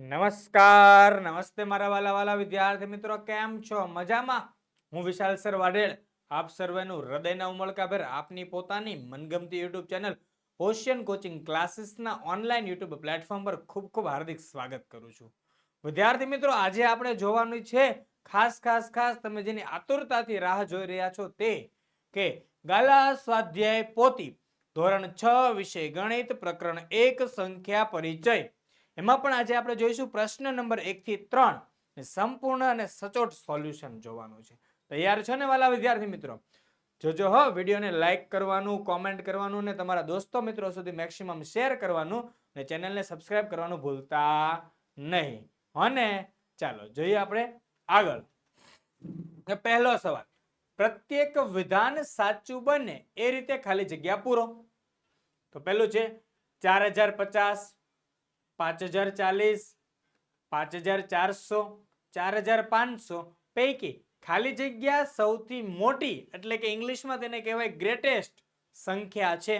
નમસ્કાર, નમસ્તે મારા વાલા વાલા વિદ્યાર્થી મિત્રો, કેમ છો? મજામાં? હું વિશાલ સર વાઢેર આપ સર્વેનું હૃદયના ઉમળકાભેર આપની પોતાની મનગમતી યુટ્યુબ ચેનલ ઓશિયન કોચિંગ ક્લાસીસના ઓનલાઈન યુટ્યુબ પ્લેટફોર્મ પર ખૂબ ખૂબ હાર્દિક સ્વાગત કરું છું. વિદ્યાર્થી મિત્રો, આજે આપણે જોવાનું છે, ખાસ ખાસ ખાસ તમે જેની આતુરતાથી રાહ જોઈ રહ્યા છો તે કે ગાલા સ્વાધ્યાય પોતી, ધોરણ છ વિષય ગણિત પ્રકરણ એક સંખ્યા પરિચય એમાં પણ આજે આપણે જોઈશું પ્રશ્ન નંબર એક થી ત્રણ સંપૂર્ણ અને સચોટ સોલ્યુશન જોવાનું છે. તૈયાર છો ને વાલા વિદ્યાર્થી મિત્રો? જોજો હો, વિડીયોને લાઈક કરવાનું કોમેન્ટ કરવાનું ને તમારા દોસ્તો મિત્રો સુધી મેક્સિમમ શેર કરવાનું ને ચેનલને સબસ્ક્રાઇબ કરવાનું ભૂલતા નહીં. અને ચાલો, જોઈએ આપણે આગળ. પહેલો સવાલ. પ્રત્યેક વિધાન સાચું બને એ રીતે ખાલી જગ્યા પૂરો. તો પહેલું છે ચાર હજાર પચાસ પાંચ હજાર ચાલીસ, પાંચ હજાર ચારસો, ચાર હજાર પાંચસો. પૈકી ખાલી જગ્યા સૌથી મોટી, એટલે કે ઇંગ્લિશમાં તેને કહેવાય ગ્રેટેસ્ટ, સંખ્યા છે.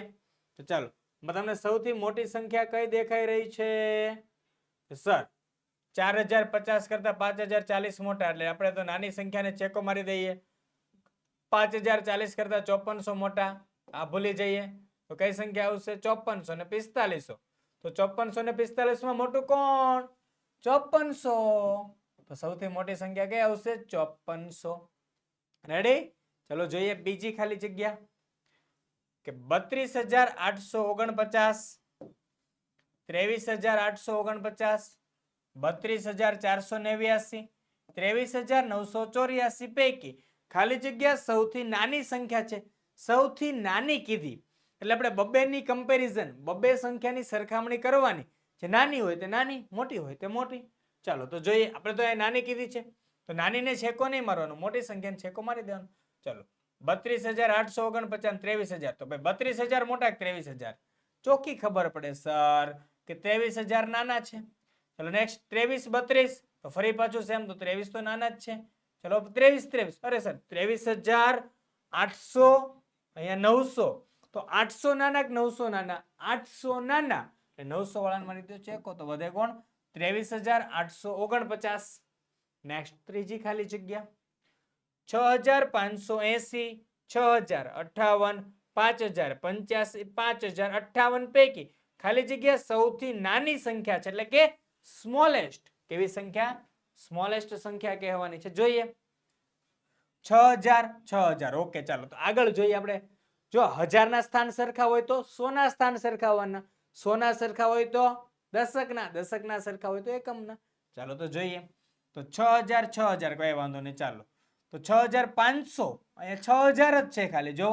તો ચાલો તમને સૌથી મોટી સંખ્યા કઈ દેખાઈ રહી છે? સર, ચાર હજાર પચાસ કરતા પાંચ હજાર ચાલીસ મોટા, એટલે આપણે તો નાની સંખ્યાને ચેકો મારી દઈએ. પાંચ હજાર ચાલીસ કરતા ચોપનસો મોટા, આ ભૂલી જઈએ. તો કઈ સંખ્યા આવશે? ચોપનસો ને પિસ્તાલીસો. તો ચોપનસો ને પિસ્તાલીસમાં મોટું કોણ? ચોપનસો તો સૌથી મોટી સંખ્યા કઈ આવશે? ચોપનસો રેડી ચલો જોઈએ બીજી ખાલી જગ્યા. કે બત્રીસ હજાર આઠસો ઓગણપચાસ, ત્રેવીસ હજાર આઠસો ઓગણપચાસ, બત્રીસ હજાર ચારસો નેવ્યાસી, ત્રેવીસ હજાર નવસો ચોર્યાસી. પૈકી ખાલી જગ્યા સૌથી નાની સંખ્યા છે. સૌથી નાની કીધી. એટલે આપણે બબ્બેની કમ્પેરિઝન બબ્બે સંખ્યાની સરખામણી કરવાની. જે નાની હોય તે નાની, મોટી હોય તે મોટી. ચાલો, તો જોઈએ, આપણે તો એ નાની કીધી છે. તો નાનીને છેકો નહીં મારવાનો, મોટી સંખ્યાને છેકો મારી દેવાનો. ચાલો, બત્રીસ હજાર આઠસો ઓગણપચાસ, ત્રેવીસ હજાર. તો ભાઈ બત્રીસ હજાર મોટા ત્રેવીસ હજાર? ચોખ્ખી ખબર પડે, સર, કે ત્રેવીસ હજાર નાના છે. ચલો નેક્સ્ટ ત્રેવીસ બત્રીસ. તો ફરી પાછું સેમ તો ત્રેવીસ તો નાના જ છે. ચલો, ત્રેવીસ ત્રેવીસ. અરે સર, ત્રેવીસ હજાર આઠસો, અહીંયા નવસો. તો આઠસો નાના કે નવસો નાના? આઠસો નાના. એટલે નવસો વાળાને મારી દો ચેકો તો વધે કોણ? ત્રેવીસ હજાર આઠસો ઓગણપચાસ. નેક્સ્ટ ત્રીજી ખાલી જગ્યા. છ હજાર પાંચસો એસી, છ હજાર અઠાવન, પાંચ હજાર પંચ્યાસી, પાંચ હજાર અઠાવન પૈકી. ખાલી જગ્યા સૌથી નાની સંખ્યા છે, એટલે કે સ્મોલેસ્ટ. કેવી સંખ્યા? સ્મોલેસ્ટ સંખ્યા કહેવાની છે. જોઈએ. છ હજાર છ હજાર. ઓકે, ચાલો, તો આગળ જોઈએ આપણે. જો હજારના સ્થાન સરખા હોય તો સોના સ્થાન સરખાવવાના સોના સરખા હોય તો દશકના દશકના સરખા હોય તો એકમના. ચાલો તો જોઈએ. તો છ હજાર છ હજાર, કઈ વાંધો નહીં, ચાલો. તો છ હજાર પાંચસો, અહીંયા છ હજાર જ છે ખાલી જો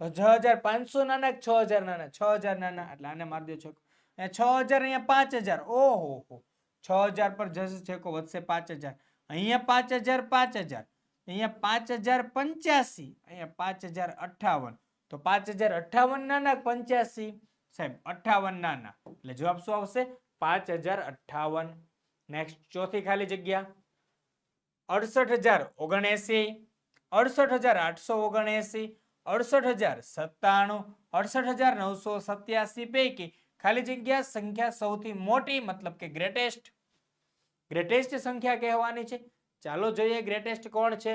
તો છ હજાર પાંચસો નાના છ હજાર નાના છ હજાર નાના એટલે આને મારી દો છો અહીંયા છ હજાર, અહીંયા પાંચ હજાર. ઓહો, હો. છ હજાર પર જશે છેકો, વધશે પાંચ હજાર. અહીંયા પાંચ હજાર પાંચ હજાર. અહીંયા પાંચ હજાર પંચ્યાસી, અહીંયા પાંચ હજાર અઠાવન. તો પાંચ હજાર અઠાવન નાના પંચ્યાસી. સાહેબ અઠાવન નાના એટલે જવાબ શું આવશે? પાંચ હજાર અઠાવન નેક્સ્ટ ચોથી ખાલી જગ્યા. અડસઠ હજાર ઓગણએસી. અડસઠ હજાર આઠસો ઓગણએસી. અડસઠ હજાર સત્તાણું. અડસઠ હજાર નવસો સત્યાસી પૈકી ખાલી જગ્યા સંખ્યા સૌથી મોટી, મતલબ કે ગ્રેટેસ્ટ ગ્રેટેસ્ટ સંખ્યા કહેવાની છે. ચાલો જોઈએ ગ્રેટેસ્ટ કોણ છે?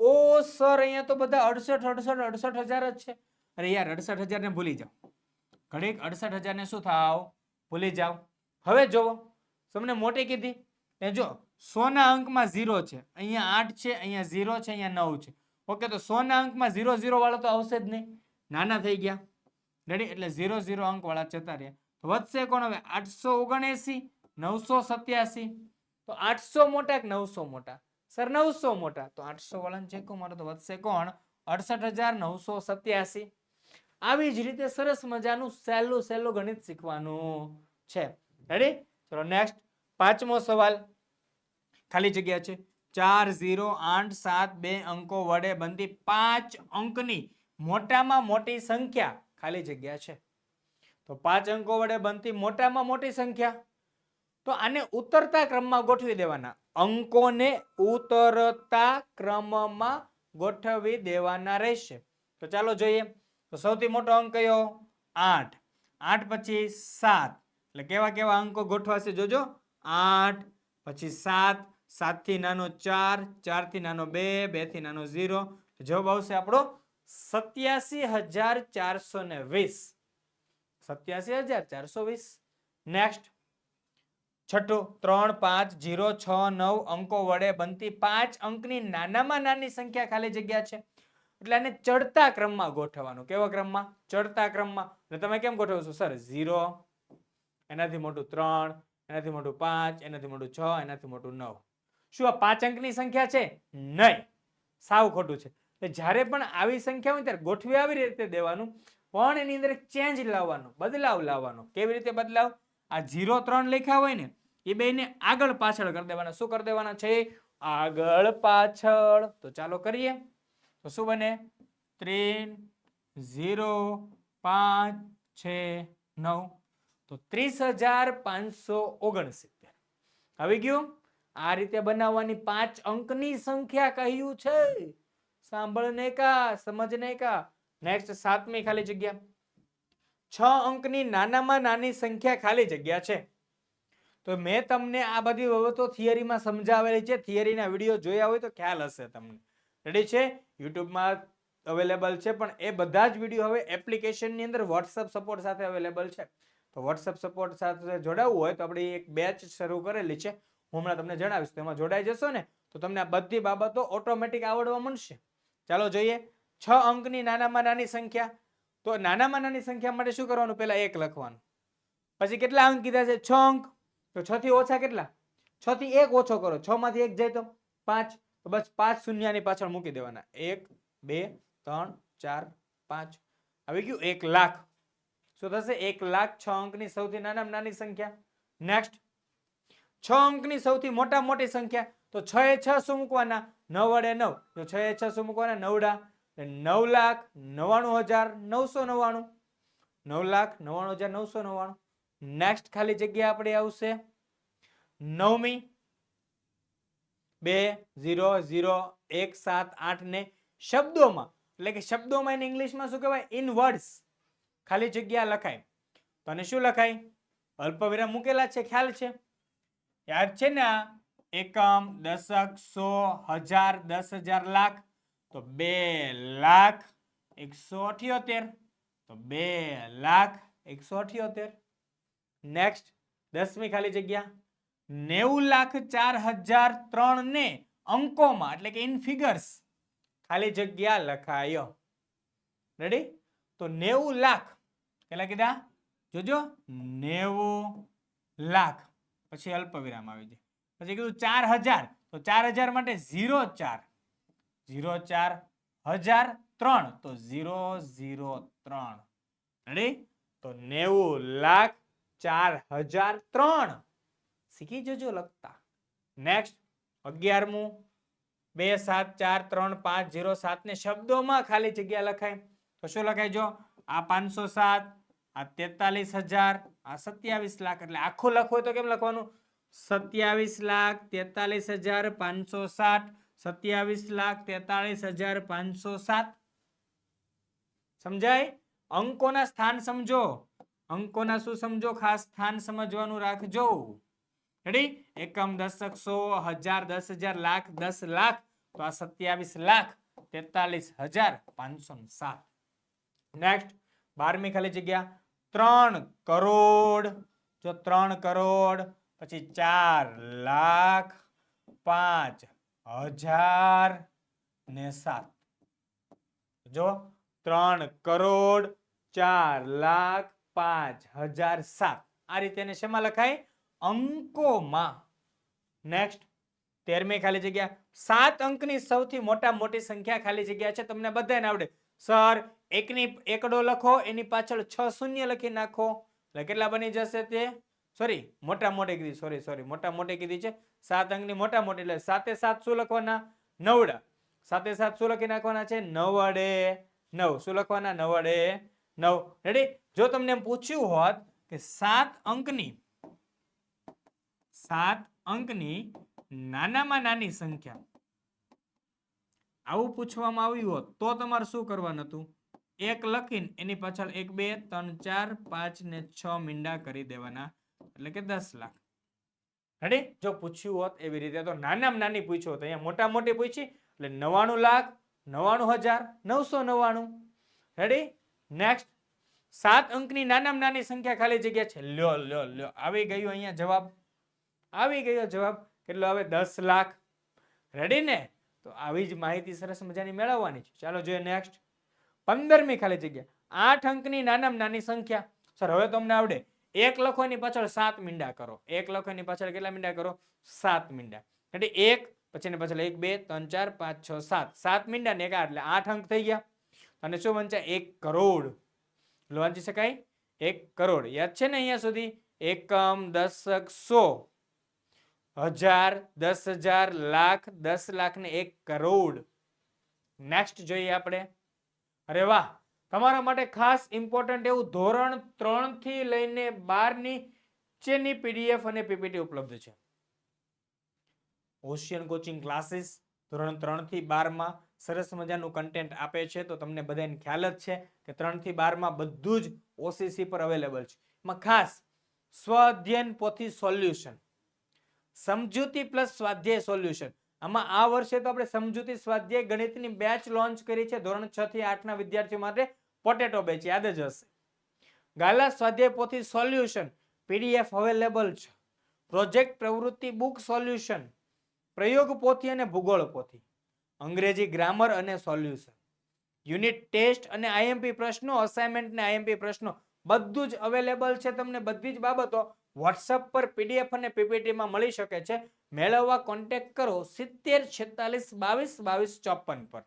ઓ સર, અહીંયા તો બધા અડસઠ અડસઠ અડસઠ હજાર જ છે. અરે યાર, અડસઠ હજાર ને ભૂલી જાઓ. ઘડીક અડસઠ હજાર ને શું થાવ? ભૂલી જાઓ. હવે જોવો. તમને મોટી કીધી? એ જો, સોના અંકમાં ઝીરો છે. અહીંયા આઠ છે, અહીંયા ઝીરો છે, અહીંયા નવ છે. ઓકે, તો સોના અંકમાં ઝીરો ઝીરો વાળો તો આવશે જ નહીં. નાના થઈ ગયા. રેડી એટલે ઝીરો ઝીરો અંક વાળા જતા રહ્યા. વધશે કોણ હવે? આઠસો ઓગણએસી, નવસો સત્યાસી. તો આઠસો મોટા કે નવસો મોટા? સર નવસો મોટા. તો આઠસો વલણ ચેકો મારો તો વધશે કોણ? અડસઠ હજાર નવસો સત્યાસી. આવી જ રીતે સરસ મજાનું સહેલું સહેલું ગણિત શીખવાનું છે. રેડી ચલો નેક્સ્ટ પાંચમો સવાલ. ખાલી જગ્યા છે. ચાર ઝીરો આઠ સાત બે અંકો વડે બનતી પાંચ અંકની મોટામાં મોટી સંખ્યા ખાલી જગ્યા છે. તો પાંચ અંકો વડે બનતી મોટામાં મોટી સંખ્યા. તો આને ઉતરતા ક્રમમાં ગોઠવી દેવાના. અંકોને ઉતરતા ક્રમમાં ગોઠવી દેવાના રહેશે. તો ચાલો જોઈએ. તો સૌથી મોટો અંક કયો? આઠ. આઠ પછી સાત. એટલે કેવા કેવા અંકો ગોઠવાશે જોજો? આઠ પછી સાત. સાતથી નાનો ચાર. ચારથી નાનો બે. બેથી નાનો ઝીરો. જવાબ આવશે આપણો સત્યાસી હજાર ચારસો ને વીસ. સત્યાસી હજાર ચારસો વીસ. નેક્સ્ટ છઠ્ઠું, ત્રણ, પાંચ, જીરો, છ, નવ અંકો વડે બનતી પાંચ અંકની નાનામાં નાની સંખ્યા ખાલી જગ્યા છે. એટલે આને ચડતા ક્રમમાં ગોઠવવાનું. કેવા ક્રમમાં? ચડતા ક્રમમાં. તમે કેમ ગોઠવશો સર ઝીરો એનાથી મોટું ત્રણ, એનાથી મોટું પાંચ, એનાથી મોટું છ, એનાથી મોટું નવ. શું આ પાંચ અંકની સંખ્યા છે? નહીં. સાવ ખોટું છે. જ્યારે પણ આવી સંખ્યા હોય ત્યારે ગોઠવી આવી રીતે દેવાનું. પણ એની અંદર ચેન્જ લાવવાનો. બદલાવ લાવવાનો. કેવી રીતે બદલાવ? આ ઝીરો ત્રણ લખ્યા હોય ને એ બેને આગળ પાછળ કરી દેવાના. શું કરી દેવાના છે? આગળ પાછળ. તો ચાલો કરીએ. તો શું બને? ત્રણ, ઝીરો, પાંચ, છે, નવ. તો ત્રીસ હજાર પાંચસો ઓગણસિત્તેર. આવી ગયું? આ રીતે બનાવવાની પાંચ અંકની સંખ્યા કહ્યું છે. સાંભળને કા, સમજને કા? નેક્સ્ટ સાતમી ખાલી જગ્યા. છ અંકની નાનામાં નાની સંખ્યા ખાલી જગ્યા છે. તો મેં તમને આ બધી બાબતો થિયરીમાં સમજાવેલી છે. થિયરીના વીડિયો જોયા હોય તો ખ્યાલ હશે તમને. રેડી છે? યુટ્યુબમાં અવેલેબલ છે, પણ એ બધા જ વીડિયો હવે એપ્લિકેશનની અંદર વોટ્સઅપ સપોર્ટ સાથે અવેલેબલ છે. તો વોટ્સઅપ સપોર્ટ સાથે જોડાવવું હોય તો આપણી એક બેચ શરૂ કરેલી છે. હું હમણાં તમને જણાવીશ, તો એમાં જોડાઈ જશો ને, તો તમને આ બધી બાબતો ઓટોમેટિક આવડવા મળશે. ચાલો જોઈએ. છ અંકની નાનામાં નાની સંખ્યા. તો નાનામાં નાની સંખ્યા માટે શું કરવાનું? પહેલા એક લખવાનું. પછી કેટલા અંક કીધા છે? છ અંક. તો છ થી ઓછા કેટલા? છ થી એક ઓછો કરો. છ માંથી એક જાય તો પાંચ. તો બસ પાંચ શૂન્યની પાછળ મૂકી દેવાના. એક, બે, ત્રણ, ચાર, પાંચ. આવી ગયું એક લાખ. શું થશે? એક લાખ છ અંકની સૌથી નાનામાં નાની સંખ્યા. નેક્સ્ટ છ અંકની સૌથી મોટા મોટી સંખ્યા. તો છ એ છ શું મૂકવાના? નવ વડે નવ. તો છ એ છ શું મૂકવાના? નવડા. નવ લાખ નવ્વાણું હજાર નવસો નવ્વાણું. નવ લાખ નવ્વાણું હજાર નવસો નવ્વાણું. નેક્સ્ટ ખાલી જગ્યા આપણે આવશે. નવમી. બે, ઝીરો ઝીરો, એક, સાત, આઠ ને શબ્દોમાં. એટલે કે શબ્દોમાં એને ઇંગ્લિશમાં શું કહેવાય? ઇન વર્ડ્સ ખાલી જગ્યા લખાય. તો અને શું લખાય? અલ્પવિરામ મૂકેલા છે, ખ્યાલ છે? યાદ છે ને એકમ, દશક, સો, હજાર, દસ હજાર લાખ. તો બે લાખ એકસો અઠ્યોતેર. તો બે લાખ એકસો અઠ્યોતેર. નેક્સ્ટ દસમી ખાલી જગ્યા. નેવું લાખ ચાર હજાર ત્રણ ને અંકોમાં, એટલે કે ઇન ફિગર્સ ખાલી જગ્યા લખાયો. રેડી તો નેવું લાખ, કેટલા કીધા? જોજો, નેવું લાખ. પછી અલ્પ વિરામ આવી જાય. પછી કીધું ચાર હજાર, તો ચાર હજાર માટે ઝીરો ચાર. ઝીરો ચાર હજાર ત્રણ, તો ઝીરો ઝીરો ત્રણ. રેડી તો નેવું લાખ ચાર હજાર ત્રણ. શીખી જજો લખતા. નેક્સ્ટ અગિયારમું. બે સાત ચાર ત્રણ પાંચ ઝીરો સાત ને શબ્દોમાં ખાલી જગ્યા લખાય. તો શું લખાય જો? આ પાંચસો સાત, આ તેતાલીસ હજાર, આ સત્યાવીસ લાખ. એટલે આખું લખવું હોય તો કેમ લખવાનું? સત્યાવીસ લાખ તેતાલીસ હજાર પાંચસો સાત, સત્યાવીસ લાખ તેતાલીસ હજાર પાંચસો સાત. સમજાય? અંકોના સ્થાન સમજો. અંકોના શું સમજો? ખાસ સ્થાન સમજવાનું રાખજો. રેડી એકમ દશક સો, હજાર દસ હજાર લાખ દસ લાખ, તો આ સત્યાવીસ લાખ, તેતાલીસ હજાર પાંચસો સાત. નેક્સ્ટ બારમી ખાલી જગ્યા. ત્રણ કરોડ. જો ત્રણ કરોડ, પછી ચાર લાખ પાંચ હજાર ને સાત. જો ત્રણ કરોડ, ચાર લાખ પાંચ હજાર સાત. આ રીતે એને શેમાં લખાય? અંકોમાં. નેક્સ્ટ તેરમી ખાલી જગ્યા. સાત અંકની સૌથી મોટા મોટી સંખ્યા ખાલી જગ્યા છે. તમને બધાને આવડે. સર, એકની એકડો લખો, એની પાછળ છ શૂન્ય લખી નાખો. એટલે કેટલા બની જશે તે? સોરી મોટા મોટી કીધી. સોરી સોરી મોટા મોટી કીધી છે. સાત અંકની મોટા મોટી. એટલે સાતે સાત શું લખવાના? નવડા. સાતે સાત શું લખી નાખવાના છે? નવડે. નવ. શું લખવાના? નવડે. નવ. રેડી જો તમને પૂછ્યું હોત કે સાત અંકની સાત અંકની નાનામાં નાની સંખ્યા, આવું પૂછવામાં આવ્યું હોત, તો તમારે શું કરવાનું હતું? એક લખીને એની પાછળ એક, બે, ત્રણ, ચાર, પાંચ ને છ મીંડા કરી દેવાના, એટલે કે દસ લાખ. રેડી જો પૂછ્યું હોત એવી રીતે, તો નાનામાં નાની પૂછ્યું હોત. અહીંયા મોટા મોટી પૂછી, એટલે નવાણું લાખ, નવાણું હજાર, નવસો નવ્વાણું રેડી નેક્સ્ટ સાત અંકની નાનામાં નાની સંખ્યા ખાલી જગ્યા છે. લ્યો લ્યો લ્યો. આવી ગયો અહીંયા જવાબ. આવી ગયો જવાબ. કેટલો આવે? દસ લાખ. રેડી ને? તો આવી જ માહિતી સરસ મજાની મેળવવાની છે. ચાલો જોઈએ નેક્સ્ટ પંદરમી ખાલી જગ્યા. આઠ અંકની નાનામાં નાની સંખ્યા. સર હવે તમને આવડે. એક લખો એની પાછળ સાત મીંડા કરો. એક લખો એની પાછળ કેટલા મીંડા કરો? સાત મીંડા. એટલે એક, પછી એની પાછળ એક, બે, ત્રણ, ચાર, પાંચ, છ, સાત. સાત મીંડા ને એક એટલે આઠ અંક થઈ ગયા. અને શું બનશે? એક કરોડ. એટલે વાંચી શકાય એક કરોડ. યાદ છે ને અહીંયા સુધી? એકમ, દશક, સો. હજાર, દસ હજાર લાખ, દસ લાખ ને એક કરોડ. નેક્સ્ટ જોઈએ આપણે. અરે વાહ! તમારા માટે ખાસ ઇમ્પોર્ટન્ટ એવું ધોરણ ત્રણથી લઈને બારની નીચેની પીડીએફ અને પીપીટી ઉપલબ્ધ છે? ઓશિયન કોચિંગ ક્લાસીસ ધોરણ ત્રણથી બારમાં સરસ મજાનું કન્ટેન્ટ આપે છે. તો તમને બધાને ખ્યાલ જ છે કે ત્રણથી બારમાં બધું જ ઓસીસી પર અવેલેબલ છે. એમાં ખાસ સ્વ અધ્યયન પોથી સોલ્યુશન સમજૂતી પ્લસ સ્વાધ્યાય સોલ્યુશન આમાં આ વર્ષે તો આપણે સમજૂતી સ્વાધ્યાય ગણિતની બેચ લોન્ચ કરી છે. ધોરણ છ થી આઠના વિદ્યાર્થીઓ માટે પોટેટો બેચ યાદ જ હશે. ગાલા સ્વાધ્યાય પોથી સોલ્યુશન પીડીએફ અવેલેબલ છે. પ્રોજેક્ટ પ્રવૃત્તિ બુક સોલ્યુશન પ્રયોગ પોથી અને ભૂગોળ પોથી. અંગ્રેજી ગ્રામર અને સોલ્યુશન. યુનિટ ટેસ્ટ અને આઈએમપી પ્રશ્નો અસાઇનમેન્ટ ને આઈએમપી પ્રશ્નો, બધું જ અવેલેબલ છે તમને બધી જ બાબતો વોટ્સઅપ પર પીડીએફ અને પીપીટીમાં મળી શકે છે. મેળવવા કોન્ટેક્ટ કરો સિત્તેર છેતાલીસ બાવીસ બાવીસ ચોપન પર.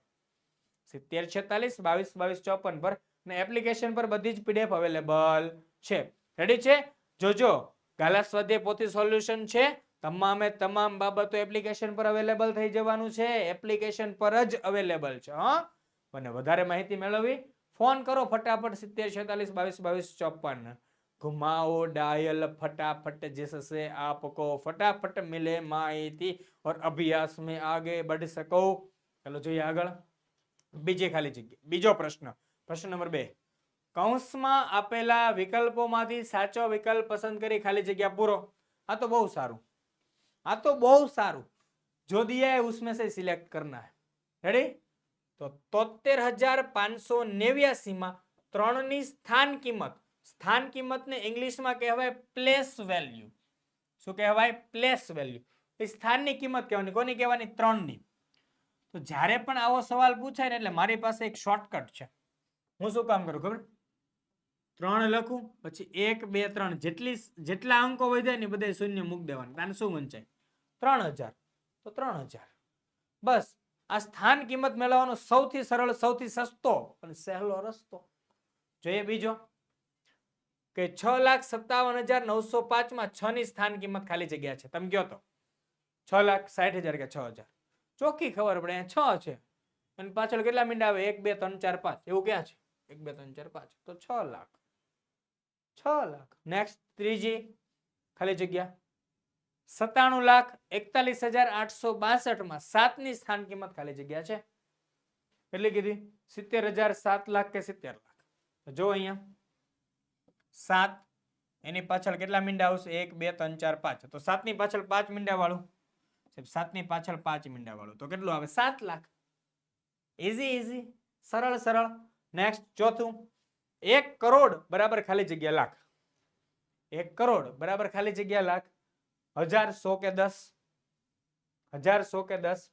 સિત્તેર છેતાલીસ બાવીસ બાવીસ ચોપન પર અને એપ્લિકેશન પર બધી જ પીડીએફ અવેલેબલ છે. રેડી છે? જોજો. ગાલા સ્વાધ્યાય પોથી સોલ્યુશન છે. તમામે તમામ બાબતો એપ્લિકેશન પર અવેલેબલ થઈ જવાનું છે. એપ્લિકેશન પર જ અવેલેબલ છે, હા? અને વધારે માહિતી મેળવવી, ફોન કરો ફટાફટ સિત્તેર છેતાલીસ, બાવીસ બાવીસ ચોપન ઘુમાવો ડાયલ ફટાફટ જૈસે આપકો, ફટાફટ મિલે માહિતી ઓર અભ્યાસ મેં આગે બઢ સકો ચલો જોઈએ આગળ. બીજી ખાલી જગ્યા, બીજો પ્રશ્ન. પ્રશ્ન નંબર બે. કૌંસમાં આપેલા વિકલ્પોમાંથી સાચો વિકલ્પ પસંદ કરી ખાલી જગ્યા પૂરો. આ તો બહુ સારું. આ તો બહુ સારું. જો દિયા है उसमें से सिलेक्ट करना રેડી તો તોતેર હજાર પાંચસો નેવ્યાસીમાં ત્રણની સ્થાન કિંમત. સ્થાન કિંમતને ઇંગ્લિશમાં કહેવાય પ્લેસ વેલ્યુ શું કહેવાય? પ્લેસ વેલ્યુ એ સ્થાનની કિંમત કહેવાની. કોની કહેવાની? ત્રણની. તો જ્યારે પણ આવો સવાલ પૂછાય ને એટલે મારી પાસે એક શોર્ટકટ છે. હું શું કામ કરું ખબર? ત્રણ લખું, પછી એક, બે, ત્રણ. જેટલી જેટલા અંકો વધે ને બધા શૂન્ય મૂકી દેવાના. કારણ શું વંચાય ત્રણ હજાર. તો ત્રણ હજાર. બસ, આ સ્થાન કિંમત મેળવવાનો સૌથી સરળ, સૌથી સસ્તો અને સહેલો રસ્તો. જોઈએ બીજો. કે છ લાખ સત્તાવન હજાર નવસો પાંચમાં છ ની સ્થાન કિંમત ખાલી જગ્યા છે. તમે કયો તો? છ લાખ સાઠ હજાર કે છ હજાર? ચોખ્ખી ખબર પડે, અહીંયા છ છે. અને પાછળ કેટલા મિનિટ આવે? એક, બે, ત્રણ, ચાર, પાંચ. એવું ક્યાં છે? એક, બે, ત્રણ, ચાર, પાંચ. તો છ લાખ. છ લાખ. નેક્સ્ટ ત્રીજી. ખાલી જગ્યા. સત્તાણું લાખ એકતાલીસ હજાર આઠસો બાસઠમાં સાતની સ્થાન કિંમત ખાલી જગ્યા છે. એટલે કીધી? સિત્તેર હજાર સાત લાખ કે સિત્તેર લાખ? જો અહીંયા સાત, એની પાછળ કેટલા મીંડા આવશે? એક, બે, ત્રણ, ચાર, પાંચ. તો સાતની પાછળ પાંચ મીંડા વાળું સાતની પાછળ પાંચ મીંડા વાળું તો કેટલું આવે? સાત લાખ. ઇઝી ઇઝી સરળ સરળ. નેક્સ્ટ ચોથું. એક કરોડ બરાબર ખાલી જગ્યા લાખ. એક કરોડ બરાબર ખાલી જગ્યા લાખ. હજાર સો કે દસ? હજાર સો કે દસ?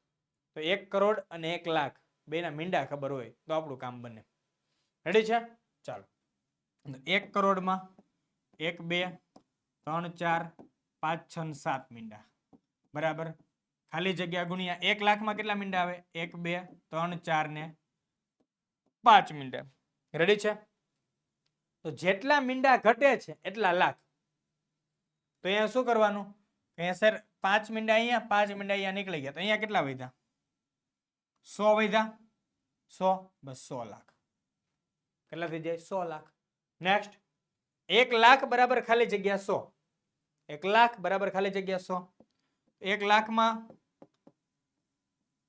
તો એક કરોડ અને એક લાખ. બેના મીંડા ખબર હોય તો આપણું કામ બને. રેડી છે? ચાલો. એક કરોડમાં એક, બે, ત્રણ, ચાર, પાંચ, છ સાત મીંડા. બરાબર? ખાલી જગ્યા ગુણ્યા એક લાખમાં કેટલા મીંડા આવે? એક, બે, ત્રણ, ચાર ને પાંચ મીંડા. રેડી છે? તો જેટલા મીંડા ઘટે છે એટલા લાખ. તો અહીંયા શું કરવાનું? અહીંયા સર, પાંચ મીંડા અહીંયા, પાંચ મીંડા અહીંયા નીકળી ગયા. તો અહીંયા કેટલા વધ્યા? સો વધ્યા? સો? બસ સો લાખ. કેટલા થઈ જાય? સો લાખ. નેક્સ્ટ એક લાખ બરાબર ખાલી જગ્યા સો. એક લાખ બરાબર ખાલી જગ્યા સો. એક લાખમાં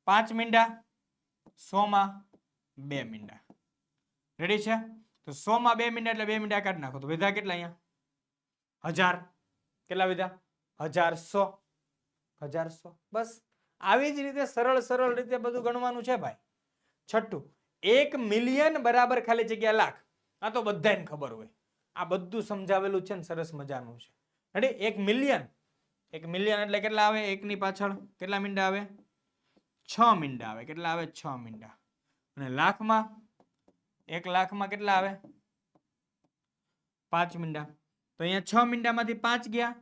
પાંચ મીંડા સો માં બે મીંડા. રેડી છે? તો સો માં બે મીંડા એટલે બે મીંડા કાઢી નાખો. તો વધ્યા કેટલા અહીંયા? હજાર. કેટલા વધ્યા? હજાર સો બસ. આવી જ રીતે સરળ સરળ રીતે બધું ગણવાનું છે ભાઈ. છઠ્ઠું, એક મિલિયન બરાબર ખાલી જગ્યા લાખ. આ તો બધાને ખબર હોય. આ બધું સમજાવેલું છે ને સરસ મજાનું છે. રેડી એક મિલિયન. એક મિલિયન એટલે કેટલા આવે? એકની પાછળ કેટલા મીંડા આવે? છ મીંડા આવે. કેટલા આવે? છ મીંડા. અને લાખમાં? એક લાખમાં કેટલા આવે? પાંચ મીંડા. તો અહીંયા છ મીંડામાંથી પાંચ ગયા.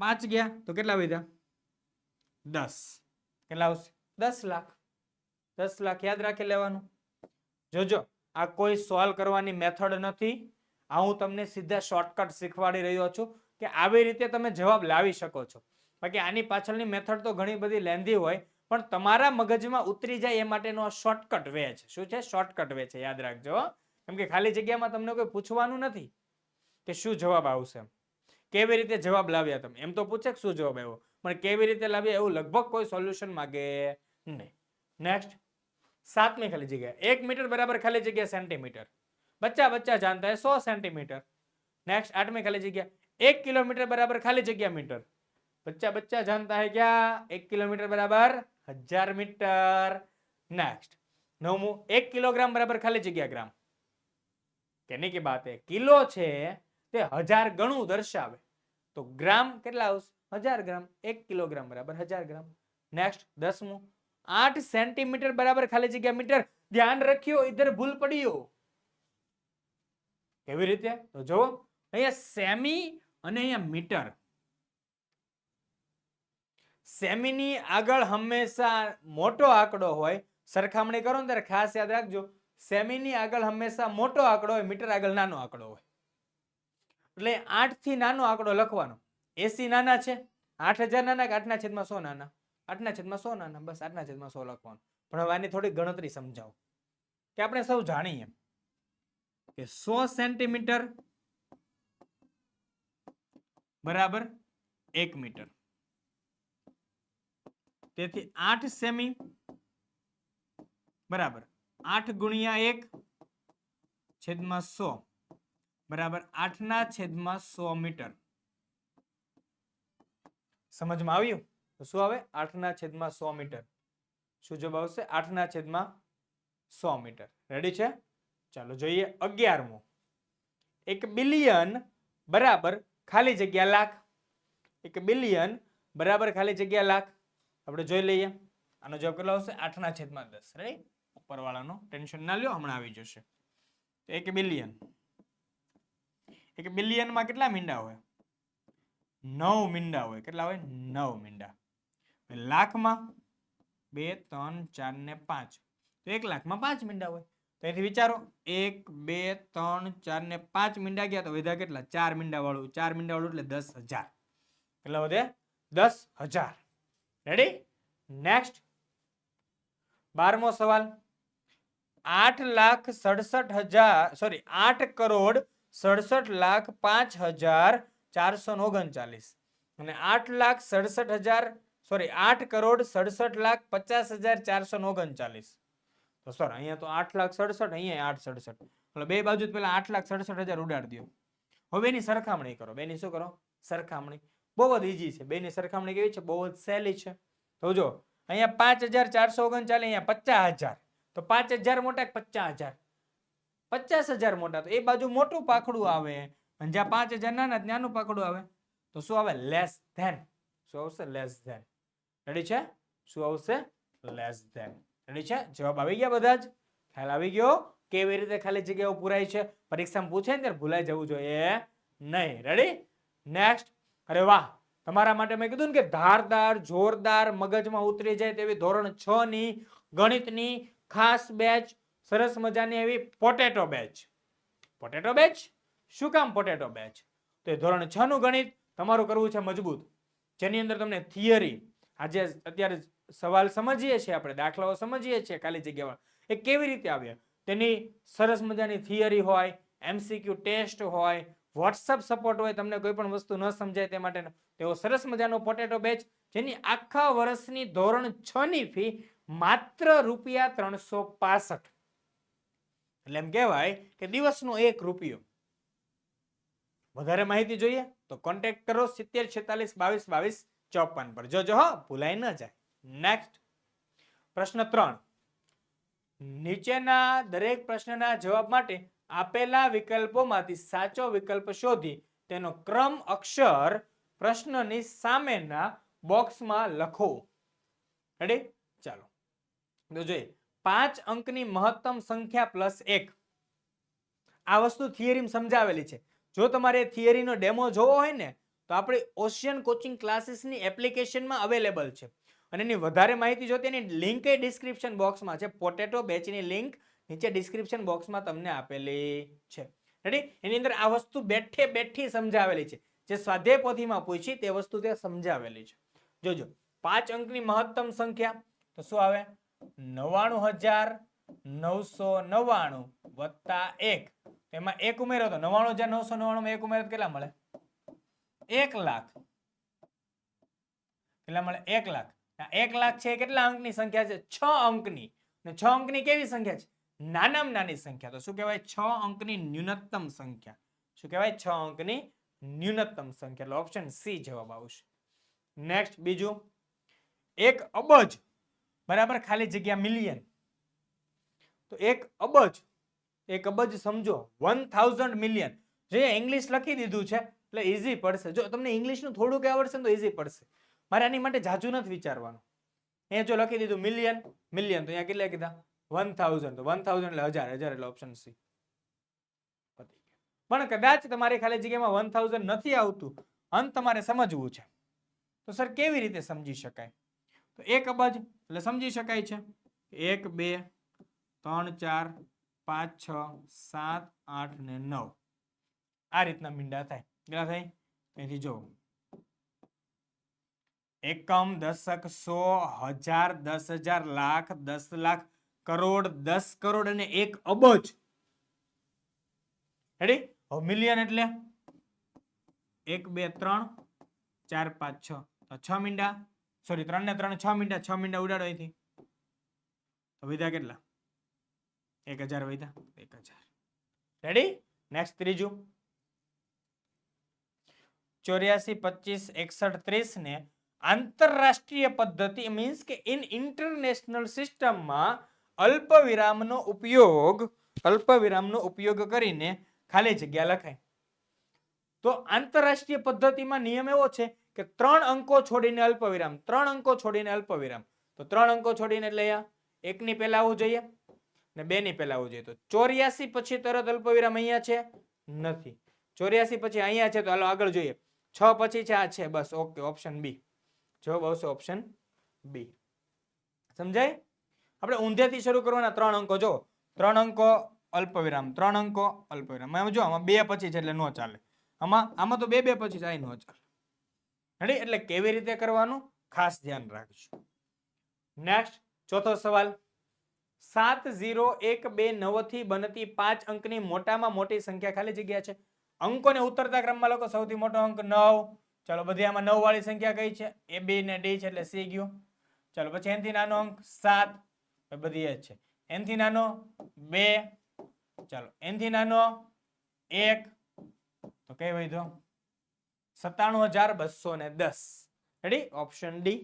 પાંચ ગયા તો કેટલા વધ્યા? દસ. કેટલા આવશે? દસ લાખ. દસ લાખ યાદ રાખી લેવાનું. જોજો આ કોઈ સોલ્વ કરવાની મેથડ નથી. આ હું તમને સીધા શોર્ટકટ શીખવાડી રહ્યો છું કે આવી રીતે તમે જવાબ લાવી શકો છો. બાકી આની પાછળની મેથડ તો ઘણી બધી લેન્ધી હોય પણ તમારા મગજમાં ઉતરી જાય એ માટેનો આ શોર્ટકટ વે છે. શું છે? શોર્ટકટ વે છે. યાદ રાખજો. કેમ કે ખાલી જગ્યામાં તમને કોઈ પૂછવાનું નથી કે શું જવાબ આવશે કેવી રીતે જવાબ લાવ્યા તમે એમ તો પૂછે કે શું જવાબ આવ્યો પણ કેવી રીતે લાવ્યા એવું લગભગ કોઈ સોલ્યુશન માગે નહીં નેક્સ્ટ સાતમી ખાલી જગ્યા એક મીટર બરાબર ખાલી જગ્યા સેન્ટીમીટર બચ્ચા બચ્ચા જાણતા હે સો સેન્ટીમીટર નેક્સ્ટ આઠમી ખાલી જગ્યા એક કિલોમીટર બરાબર ખાલી જગ્યા મીટર બચ્ચા બચ્ચા જાણતા હે ક્યા એક કિલોમીટર બરાબર હજાર મીટર નેક્સ્ટ નવમું એક કિલોગ્રામ બરાબર ખાલી જગ્યા ગ્રામ કેની કે બાત હે કિલો છે તે હજાર ગણું દર્શાવે. તો ગ્રામ કેટલા આવશે? હજાર ગ્રામ. એક કિલોગ્રામ બરાબર હજાર ગ્રામ. નેક્સ્ટ દસમું. આઠ સેન્ટીમીટર બરાબર ખાલી જગ્યા મીટર. ધ્યાન રાખ્યો ઇધર ભૂલ પડ્યો. કેવી રીતે? તો જો અહીંયા સેમી અને અહીંયા મીટર. સેમીની આગળ હંમેશા મોટો આંકડો હોય. સરખામણી કરો ને ત્યારે ખાસ યાદ રાખજો. સેમીની આગળ હંમેશા મોટો આંકડો હોય, મીટર આગળ નાનો આંકડો હોય. એટલે આઠથી નાનો આંકડો લખવાનો. એસી નાના છે, આઠ હજાર નાના કે આઠના છેદમાં સો નાના? આઠના છેદમાં સો નાના, બસ આઠના છેદમાં સો લખવાનું. પણ હવે આની થોડી ગણતરી સમજાવો. કે આપણે સૌ જાણીએ કે સો સેન્ટીમીટર બરાબર એક મીટર. તેથી આઠ સેમી બરાબર આઠ ગુણ્યા એક છેદમાં સો. બરાબર આઠના છેદમાં સો મીટર. સમજમાં આવ્યું? તો શું આવે? આઠના છેદમાં સો મીટર. શું જવાબ આવશે? આઠના છેદમાં સો મીટર. રેડી છે? ચાલો જોઈએ અગિયારમો. એક બિલિયન બરાબર ખાલી જગ્યા લાખ. એક બિલિયન બરાબર ખાલી જગ્યા લાખ. આપણે જોઈ લઈએ. આનો જવાબ કેટલો આવશે? આઠના છેદમાં દસ. રાઈટ ઉપરવાળાનો ટેન્શન ના લ્યો, હમણાં આવી જશે. એક બિલિયન. એક બિલિયનમાં કેટલા મીંડા હોય? નવ મીંડા હોય. કેટલા હોય? નવ મીંડા. લાખમાં બે, ત્રણ, ચાર ને પાંચ. તો એક લાખમાં પાંચ મીંડા હોય. તો અહીંથી વિચારો, એક, બે, ત્રણ, ચાર ને પાંચ મીંડા ગયા તો વધ્યા કેટલા? ચાર મીંડા વાળું ચાર મીંડા વાળું એટલે દસ હજાર. કેટલા વધે દસ હજાર. રેડી નેક્સ્ટ બારમો સવાલ. આઠ લાખ સડસઠ હજાર સોરી આઠ કરોડ સડસઠ લાખ પાંચ હજાર ચારસો ઓગણચાલીસ. અને આઠ લાખ સડસઠ હજાર સોરી આઠ કરોડ સડસઠ લાખ પચાસ હજાર ચારસો ઓગણચાલીસ. તો સર અહીંયા તો આઠ લાખ સડસઠ, અહીંયા આઠ સડસઠ. એટલે બે બાજુ પેલા આઠ લાખ સડસઠ હજાર ઉડાડી દો. હવે એની સરખામણી કરો. બેની શું કરો? સરખામણી. બહુ જ ઈઝી છે. બેની સરખામણી કેવી છે? બહુ જ સહેલી છે. તો જો, અહીંયા પાંચ હજાર ચારસો ઓગણચાલીસ, અહીંયા પચાસ હજાર. તો પાંચ હજાર મોટા પચાસ હજાર. પચાસ હજાર મોટા તો એ બાજુ મોટું પાખડું આવે. અને જ્યાં પાંચ હજાર નાના નાનું પાખડું આવે. તો શું આવે? લેસ ધેન શું આવશે? લેસ ધેન રેડી છે? શું આવશે? લેસ ધેન રેડી છે? જવાબ આવી ગયા બધા જ. ખ્યાલ આવી ગયો? કેવી રીતે ખાલી જગ્યાઓ પુરાય છે? પરીક્ષામાં પૂછે ને ત્યારે ભૂલાઈ જવું જોઈએ. નહીં. રેડી નેક્સ્ટ અરે વાહ! તમારા માટે મેં કીધું ને કે ધારદાર, જોરદાર મગજમાં ઉતરી જાય તેવી ધોરણ છ ની ગણિતની ખાસ બેચ સરસ મજાની એવી પોટેટો બેચ પોટેટો બેચ શું કામ પોટેટો બેચ તો એ ધોરણ છ નું ગણિત તમારું કરવું છે મજબૂત. જેની અંદર તમને થિયરી આજે અત્યારે સવાલ સમજીએ છીએ આપણે, દાખલાઓ સમજીએ છીએ ખાલી જગ્યામાં. એ કેવી રીતે આવે? તેની સરસ મજાની થિયરી હોય એમસીક્યુ ટેસ્ટ હોય વોટ્સઅપ સપોર્ટ હોય, તમને કોઈ પણ વસ્તુ ન સમજાય તે માટે તેઓ સરસ મજાનો પોટેટો બેચ જેની આખા વર્ષની ધોરણ છ ની ફી માત્ર રૂપિયા ત્રણસો પાસઠ. એટલે એમ કહેવાય કે દિવસનો એક રૂપિયો. વધારે માહિતી જોઈએ તો કોન્ટેક્ટ કરો સિત્તેર છેતાલીસ બાવીસ બાવીસ ચોપન પર. જોજો હો, ભૂલાઈ ન જાય. નેક્સ્ટ પ્રશ્ન ત્રણ. નીચેના દરેક પ્રશ્નના જવાબ માટે આપેલા વિકલ્પોમાંથી સાચો વિકલ્પ શોધી તેનો ક્રમ અક્ષર પ્રશ્નની સામેના બોક્સમાં લખો. રેડી ચાલો. તો જોઈએ. પાંચ અંકની મહત્તમ સંખ્યા પ્લસ એક. આ વસ્તુ થિયરીમાં સમજાવેલી છે. જો તમારે થિયરીનો ડેમો જોવો હોય ને, તો આપણે ઓશિયન કોચિંગ ક્લાસીસની એપ્લિકેશનમાં અવેલેબલ છે. અને એની વધારે માહિતી જોતી એની લિંક એ ડિસ્ક્રિપ્શન બોક્સમાં છે. પોટેટો બેચની લિંક નીચે ડિસ્ક્રિપ્શન બોક્સમાં તમને આપેલી છે. રેડી એની અંદર આ વસ્તુ બેઠે બેઠી સમજાવેલી છે. જે સ્વાધ્યાય પોથીમાં પૂછી તે વસ્તુ તે સમજાવેલી છે. જોજો. પાંચ અંકની મહત્તમ સંખ્યા, તો શું આવે? નવ્વાણું હજાર નવસો નવ્વાણું વત્તા એક. એમાં એક ઉમેરો તો નવ્વાણું હજાર નવસો નવ્વાણું એક ઉમેરો કેટલા મળે? એક લાખ. કેટલા મળે? એક લાખ. એક લાખ છે કેટલા અંકની સંખ્યા છે? છ અંકની. છ અંકની કેવી સંખ્યા છે? નાનામાં નાની સંખ્યા. તો શું કહેવાય? છ અંકની ન્યૂનતમ સંખ્યા. શું કહેવાય? છ અંકની ન્યૂનતમ સંખ્યા. એટલે ઓપ્શન સી જવાબ આવશે. નેક્સ્ટ બીજું. એક અબજ બરાબર ખાલી જગ્યા મિલિયન તો એક અબજ એક અબજ સમજો વન થાઉઝન્ડ મિલિયન જે ઇંગ્લિશ લખી દીધું છે, એટલે ઇઝી પડશે. જો તમને ઇંગ્લિશનું થોડુંક આવડશે તો ઈઝી પડશે. મારે આની માટે જાજુ નથી વિચારવાનું. અહીંયા જો લખી દીધું મિલિયન મિલિયન તો અહીંયા કેટલા કીધા? વન થાઉઝન્ડ તો વન થાઉઝન્ડ એટલે હજાર હજાર એટલે ઓપ્શન સી પણ કદાચ તમારી ખાલી જગ્યામાં વન થાઉઝન્ડ નથી આવતું, અંત તમારે સમજવું છે. તો સર કેવી રીતે સમજી શકાય? તો એક અબજ એટલે સમજી શકાય છે. એક, બે, ત્રણ, ચાર, પાંચ, છ, સાત, આઠ ને નવ. આ રીતના મીંડા થાય. કેટલા થાય? અહીંથી જો એકમ દશક સો હજાર દસ હજાર લાખ દસ લાખ કરોડ દસ કરોડ અને એક અબજ. રેડી મિલિયન એટલે? એક, બે, ત્રણ, ચાર, પાંચ, છ. છ મીંડા. સોરી ત્રણ ને ત્રણ, છ મીંડા છ મીંડા ઉડાડો અહીંથી. તો વિધા કેટલા? એક હજાર વિધા એક હજાર. રેડી નેક્સ્ટ ત્રીજું. ચોર્યાસી, પચીસ, એકસઠ, ત્રીસ ને આંતરરાષ્ટ્રીય પદ્ધતિ મીન્સ કે ઇન ઇન્ટરનેશનલ સિસ્ટમમાં અલ્પ વિરામનો ઉપયોગ અલ્પ વિરામનો ઉપયોગ કરીને ખાલી જગ્યા લખાય. તો આંતરરાષ્ટ્રીય પદ્ધતિમાં નિયમ એવો છે કે ત્રણ અંકો છોડીને અલ્પવિરામ, ત્રણ અંકો છોડીને અલ્પ વિરામ તો ત્રણ અંકો છોડીને એટલે અહીંયા એકની પહેલા આવવું જોઈએ ને બે ની પહેલા આવવું જોઈએ. તો ચોર્યાસી પછી તરત અલ્પ વિરામ અહીંયા છે નથી. ચોર્યાસી પછી અહીંયા છે તો હાલો આગળ જોઈએ. છ પછી છે આ છે, બસ, ઓકે, ઓપ્શન બી. જવાબ આવશે ઓપ્શન બી. સમજાય? આપણે ઊંધેથી શરૂ કરવાના ત્રણ અંકો જો ત્રણ અંકો અલ્પવિરામ, ત્રણ અંકો અલ્પવિરામ. આમાં જો આમાં બે પછી છે એટલે ન ચાલે. આમાં આમાં તો બે બે પછી જાય નો ચાલે. રેડી એટલે કેવી રીતે કરવાનું? ખાસ ધ્યાન રાખજો. નેક્સ્ટ ચોથો સવાલ. સાત ઝીરો એક બે નવથી બનતી પાંચ અંકની મોટામાં મોટી સંખ્યા ખાલી જગ્યા છે. અંકોને ઉતરતા ક્રમમાં લોકો સૌથી મોટો અંક નવ. ચાલો, બધી આમાં નવ વાળી સંખ્યા કઈ છે? એ બી ને ડી છે એટલે સી ગયું. ચાલો, પછી એનથી નાનો અંક સાત. બધી એ છે. એનથી નાનો બે. ચાલો, એનથી નાનો એક. તો કઈ વધ્યો? સત્તાણું હજાર બસો ને દસ. રેડી ઓપ્શન ડી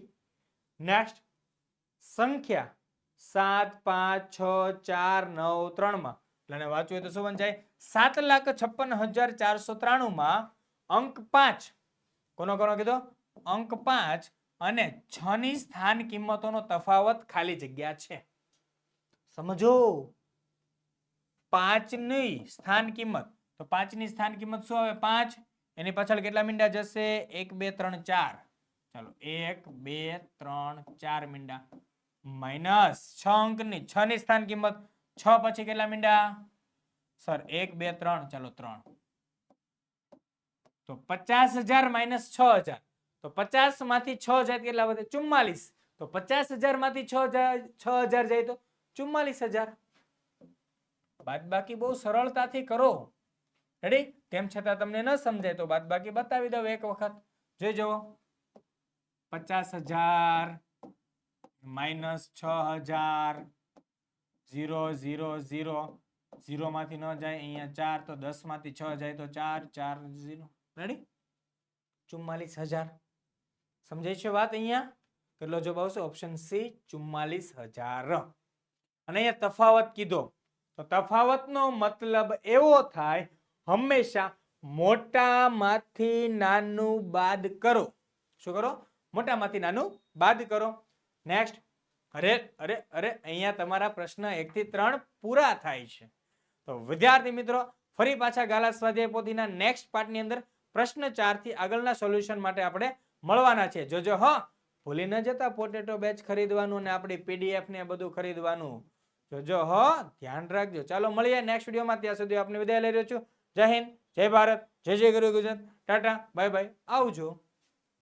નેક્સ્ટ સંખ્યા સાત, પાંચ, છ, ચાર, નવ ત્રણમાં એટલે વાંચવું હોય તો શું બન જાય સાત લાખ છપ્પન હજાર ચારસો ત્રાણું માં અંક પાંચ. કોનો કોનો કીધો? અંક પાંચ અને છ ની સ્થાન કિંમતોનો તફાવત ખાલી જગ્યા છે. સમજો. પાંચની સ્થાન કિંમત. તો પાંચની સ્થાન કિંમત શું આવે? પાંચ. એની પાછળ કેટલા મીંડા જશે? એક, બે, ત્રણ, ચાર. ચાલો, એક, બે, ત્રણ, ચાર મીંડા. માઇનસ છ અંકની, છ ની સ્થાન કિંમત. છ પછી કેટલા મીંડા? સર, એક, બે, ત્રણ. ચાલો, ત્રણ. તો પચાસ હજાર માઇનસ છ હજાર. તો પચાસમાંથી છ જાય કેટલા વધે? ચુમ્માલીસ. તો પચાસ હજારમાંથી છ હજાર છ હજાર જાય તો ચુમ્માલીસ હજાર. બાદ બાકી બહુ સરળતાથી કરો. રેડી તેમ છતાં તમને ન સમજાય તો બાદ બાકી બતાવી દઉં એક વખત. જોઈ જુઓ. પચાસ હજાર માઇનસ છ હજાર ઝીરો ઝીરો ઝીરો. ઝીરો માંથી ન જાય, અહીંયા ચાર, તો દસમાંથી છ જાય, તો ચાર ચાર, ઝીરો. રેડી ચુમ્માલીસ હજાર. સમજાય છે વાત અહીંયા? કેટલો જવાબ આવશે? ઓપ્શન સી ચુમ્માલીસ હજાર. અને અહીંયા તફાવત કીધો. તો તફાવતનો મતલબ એવો થાય હંમેશા મોટામાંથી નાનું બાદ કરો. શું કરો? મોટામાંથી નાનું બાદ કરો. નેક્સ્ટ અરે અરે અરે, અહીંયા તમારા પ્રશ્ન એકથી ત્રણ પૂરા થાય છે. તો વિદ્યાર્થી મિત્રો, ફરી પાછા ગાલા સ્વાધ્યાય પોથીના નેક્સ્ટ પાર્ટની અંદર પ્રશ્ન ચારથી આગળના સોલ્યુશન માટે આપણે મળવાના છે. જોજો હ. ભૂલી ન જતા પોટેટો બેચ ખરીદવાનું અને આપણી પીડીએફ ને બધું ખરીદવાનું. જોજો હ. ધ્યાન રાખજો. ચાલો મળીએ નેક્સ્ટ વિડીયોમાં ત્યાં સુધી આપને વિદાય લઈ રહ્યો છું. જય હિન્દ જય ભારત જય જય ગુરુ ગુજરાત ટાટા બાય બાય. આવજો.